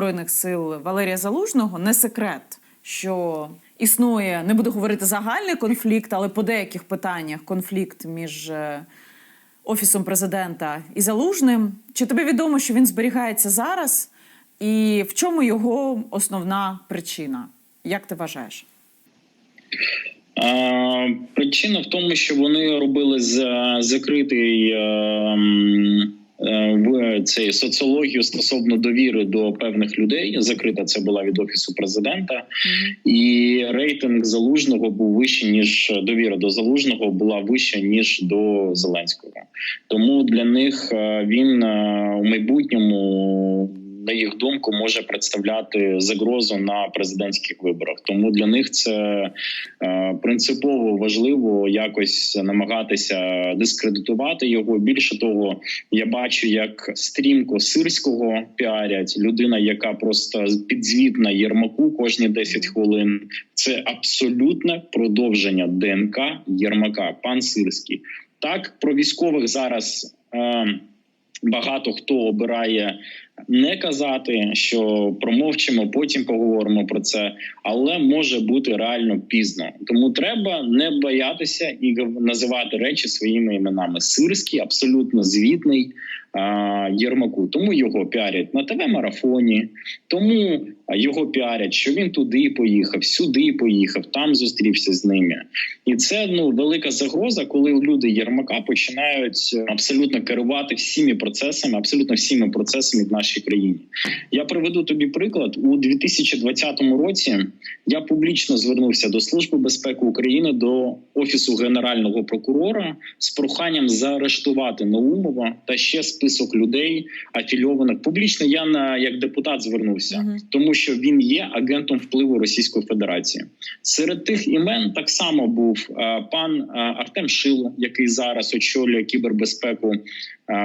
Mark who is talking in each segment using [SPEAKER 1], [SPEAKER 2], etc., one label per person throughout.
[SPEAKER 1] збройних сил Валерія Залужного не секрет, що існує, не буду говорити загальний конфлікт, але по деяких питаннях конфлікт між е, офісом президента і залужним. Чи тобі відомо, що він зберігається зараз, і в чому його основна причина? Як ти вважаєш?
[SPEAKER 2] А, причина в тому, що вони робили за закритий. е, е, цей соціологію стосовно довіри до певних людей. Закрита це була від офісу президента, і рейтинг залужного був вищий ніж довіра до залужного була вища ніж до Зеленського. Тому для них е, він е, у майбутньому, на їх думку, може представляти загрозу на президентських виборах. Тому для них це е, принципово важливо якось намагатися дискредитувати його. Більше того, я бачу, як стрімко сирського піарять людина, яка просто підзвітна Єрмаку кожні 10 хвилин. Це абсолютне продовження ДНК Єрмака, пан Сирський. Так про військових зараз е, багато хто обирає не казати, що промовчимо, потім поговоримо про це, але може бути реально пізно. Тому треба не боятися і називати речі своїми іменами. Сирський абсолютно звітний а, Єрмаку. Тому його піарять на ТВ марафоні, тому його піарять, що він туди поїхав, сюди поїхав, там зустрівся з ними. І це ну велика загроза, коли люди Єрмака починають абсолютно керувати всіми процесами, абсолютно всіми процесами в нашій країні. Я приведу тобі приклад у 2020 році. Я публічно звернувся до Служби безпеки України до офісу генерального прокурора з проханням заарештувати Наумова та ще список людей афільованих. Публічно я на як депутат звернувся,
[SPEAKER 1] Мгм.
[SPEAKER 2] тому що він є агентом впливу Російської Федерації. Серед тих імен так само був е, пан е, Артем Шило, який зараз очолює кібербезпеку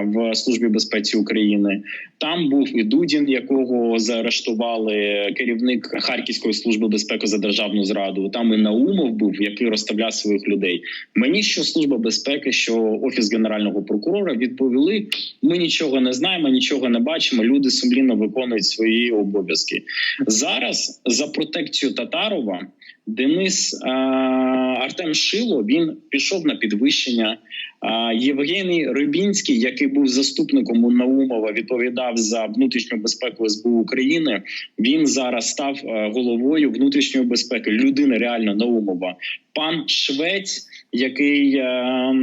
[SPEAKER 2] в службі безпеці України. Там був і Дудін, якого заарештували керівник Харківської служби безпеки за державну зраду. Там і Наумов був, який розставляв своїх людей. Мені що служба безпеки, що офіс генерального прокурора відповіли: ми нічого не знаємо, нічого не бачимо. Люди сумлінно виконують свої обов'язки. Зараз за протекцію Татарова Денис е, Артем Шило він пішов на підвищення. А Євгеній Рибінський, який був заступником у Наумова, відповідав за внутрішню безпеку СБУ України. Він зараз став е, головою внутрішньої безпеки. Людина реально Наумова. Пан Швець, який е,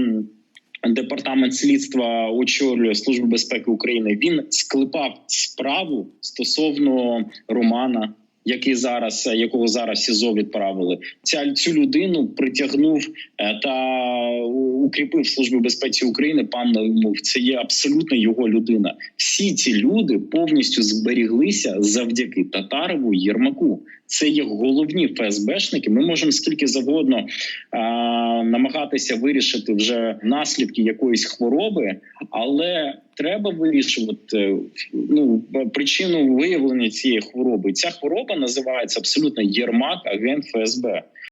[SPEAKER 2] департамент слідства очолює Служби безпеки України. Він склепав справу стосовно Романа. Який зараз якого зараз СІЗО відправили, ця цю людину притягнув е, та укріпив службу безпеці України. Пан Наумов. Це є абсолютно його людина. Всі ці люди повністю зберіглися завдяки Татарову Єрмаку. Це є головні ФСБшники. Ми можемо скільки завгодно а, намагатися вирішити вже наслідки якоїсь хвороби, але треба вирішувати ну причину виявлення цієї хвороби. Ця хвороба називається абсолютно Єрмак, агент ФСБ.